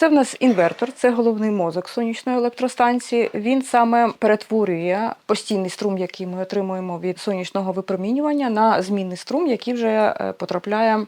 Це в нас інвертор, це головний мозок сонячної електростанції. Він саме перетворює постійний струм, який ми отримуємо від сонячного випромінювання, на змінний струм, який вже е, потрапляє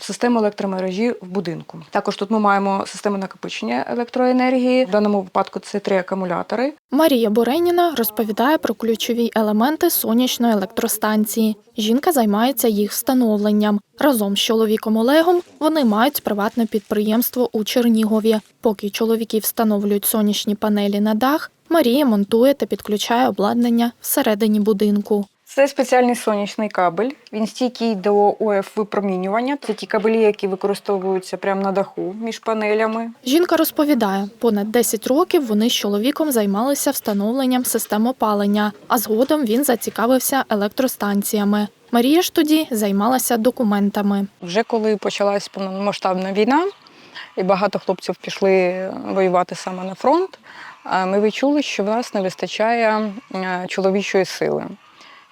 в систему електромережі в будинку. Також тут ми маємо систему накопичення електроенергії. В даному випадку це три акумулятори. Марія Бореніна розповідає про ключові елементи сонячної електростанції. Жінка займається їх встановленням. Разом з чоловіком Олегом вони мають приватне підприємство у Чернігові. Поки чоловіки встановлюють сонячні панелі на дах, Марія монтує та підключає обладнання всередині будинку. Це спеціальний сонячний кабель. Він стійкий до ОФ випромінювання. Це ті кабелі, які використовуються прямо на даху між панелями. Жінка розповідає, понад 10 років вони з чоловіком займалися встановленням систем опалення, а згодом він зацікавився електростанціями. Марія ж тоді займалася документами. Вже коли почалась повномасштабна війна, і багато хлопців пішли воювати саме на фронт, ми відчули, що в нас не вистачає е, чоловічої сили.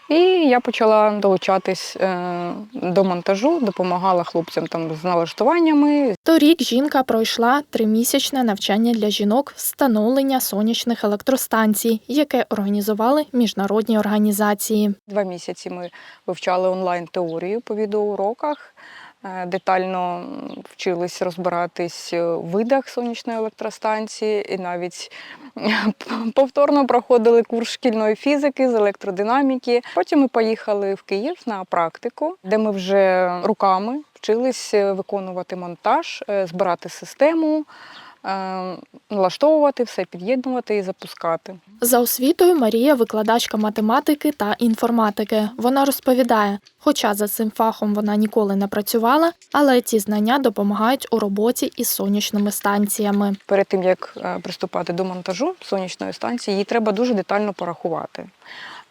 І я почала долучатись е, до монтажу, допомагала хлопцям там з налаштуваннями. Торік жінка пройшла тримісячне навчання для жінок встановлення сонячних електростанцій, яке організували міжнародні організації. Два місяці ми вивчали онлайн теорію по відеоуроках. Е, Детально вчились розбиратись в видах сонячної електростанції і навіть повторно проходили курс шкільної фізики з електродинаміки. Потім ми поїхали в Київ на практику, де ми вже руками вчились виконувати монтаж, е, збирати систему, е, налаштовувати все, під'єднувати і запускати. За освітою Марія викладачка математики та інформатики. Вона розповідає, хоча за цим фахом вона ніколи не працювала, але ці знання допомагають у роботі із сонячними станціями. перед тим як е, приступати до монтажу сонячної станції, її треба дуже детально порахувати.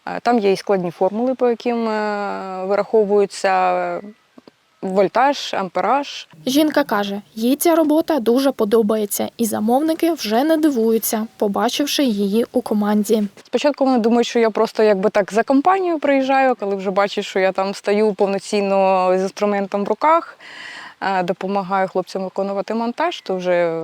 Е, Там є і складні формули, по яким е, вираховується е, вольтаж, ампераж. Жінка каже, їй ця робота дуже подобається, і замовники вже не дивуються, побачивши її у команді. Спочатку вони думають, що я просто якби так за компанію приїжджаю, коли вже бачать, що я там стою повноцінно з інструментом в руках, е, допомагаю хлопцям виконувати монтаж, то вже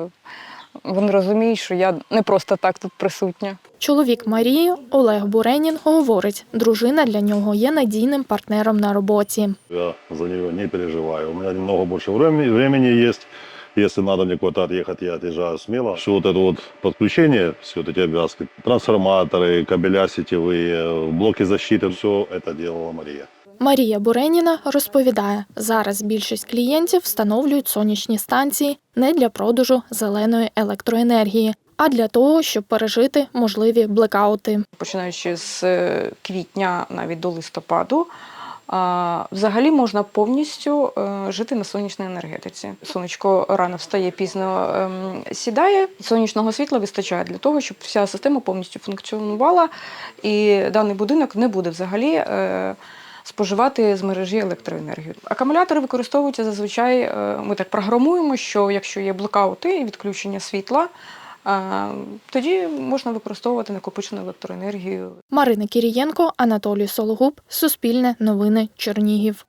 вони розуміють, що я не просто так тут присутня. Чоловік Марії Олег Буренін говорить, дружина для нього є надійним партнером на роботі. Я за нее не переживаю. У меня немного больше времени, времени есть. Если надо мне куда-то отъехать, я отъезжаю смело. Все вот это вот подключение, все вот эти обвязки, трансформаторы, кабеля сетевые, блоки защиты, все это делала Мария. Марія Буреніна розповідає, зараз більшість клієнтів встановлюють сонячні станції не для продажу зеленої електроенергії, а для того, щоб пережити можливі блекаути. починаючи з е, квітня навіть до листопаду. Взагалі можна повністю е, жити на сонячній енергетиці. Сонечко рано встає, пізно ем, сідає. Сонячного світла вистачає для того, щоб вся система повністю функціонувала, і даний будинок не буде взагалі е, споживати з мережі електроенергію. Акумулятори використовуються зазвичай. е, Ми так програмуємо, що якщо є блокаути і відключення світла. Тоді можна використовувати накопичену електроенергію Марина Кірієнко, Анатолій Сологуб, Суспільне новини, Чернігів.